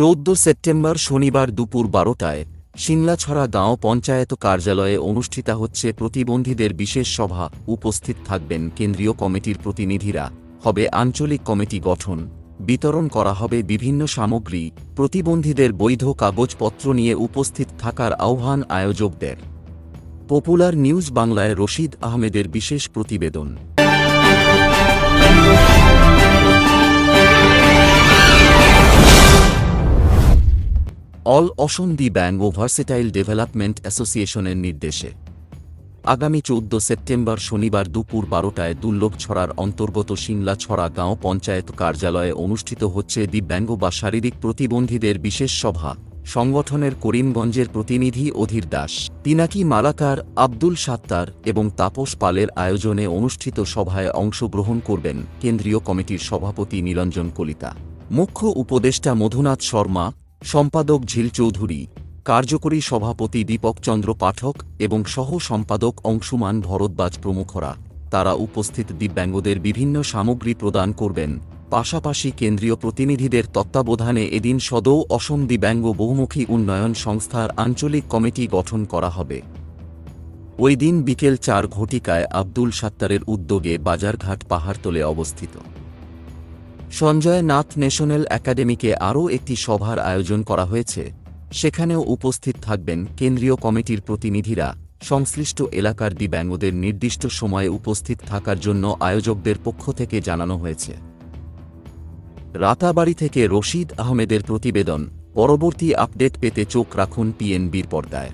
চৌদ্দ সেপ্টেম্বর শনিবার দুপুর বারোটায় সিংলাছড়া গাঁও পঞ্চায়েত কার্যালয়ে অনুষ্ঠিত হচ্ছে প্রতিবন্ধীদের বিশেষ সভা। উপস্থিত থাকবেন কেন্দ্রীয় কমিটির প্রতিনিধিরা। হবে আঞ্চলিক কমিটি গঠন। বিতরণ করা হবে বিভিন্ন সামগ্রী। প্রতিবন্ধীদের বৈধ কাগজপত্র নিয়ে উপস্থিত থাকার আহ্বান আয়োজকদের। পপুলার নিউজ বাংলায় রশিদ আহমেদের বিশেষ প্রতিবেদন। অল অসম দি ব্যাং ও ভার্সেটাইল ডেভেলপমেন্ট অ্যাসোসিয়েশনের নির্দেশে। আগামী চৌদ্দ সেপ্টেম্বর শনিবার দুপুর বারোটায় দুর্লভ ছড়ার অন্তর্গত সিংলা ছড়া গাঁও পঞ্চায়েত কার্যালয়ে অনুষ্ঠিত হচ্ছে দিব্যাঙ্গ বা শারীরিক প্রতিবন্ধীদের বিশেষ সভা। সংগঠনের করিমগঞ্জের প্রতিনিধি অধীর দাস পিনাকি মালাকার আব্দুল সাত্তার এবং তাপস পালের আয়োজনে অনুষ্ঠিত সভায় অংশগ্রহণ করবেন কেন্দ্রীয় কমিটির সভাপতি নিরঞ্জন কলিতা। মুখ্য উপদেষ্টা মধুনাথ শর্মা সম্পাদক ঝিল চৌধুরী, কার্যকরী সভাপতি দীপক চন্দ্র পাঠক এবং সহ সম্পাদক অংশুমান ভরদ্বাজ প্রমুখরা। তারা উপস্থিত দিব্যাঙ্গদের বিভিন্ন সামগ্রী প্রদান করবেন। পাশাপাশি কেন্দ্রীয় প্রতিনিধিদের তত্ত্বাবধানে এদিন সদৌ অসম দিব্যাঙ্গ বহুমুখী উন্নয়ন সংস্থার আঞ্চলিক কমিটি গঠন করা হবে। ওই দিন বিকেল চার ঘটিকায় আব্দুল সাত্তারের উদ্যোগে বাজারঘাট পাহাড়তলে অবস্থিত। সঞ্জয় নাথ ন্যাশনাল একাডেমিকে আরও একটি সভার আয়োজন করা হয়েছে। সেখানেও উপস্থিত থাকবেন কেন্দ্রীয় কমিটির প্রতিনিধিরা। সংশ্লিষ্ট এলাকার দিব্যাঙ্গদের নির্দিষ্ট সময়ে উপস্থিত থাকার জন্য আয়োজকদের পক্ষ থেকে জানানো হয়েছে। রাতাবাড়ি থেকে রশিদ আহমেদের প্রতিবেদন। পরবর্তী আপডেট পেতে চোখ রাখুন পিএনবির পর্দায়।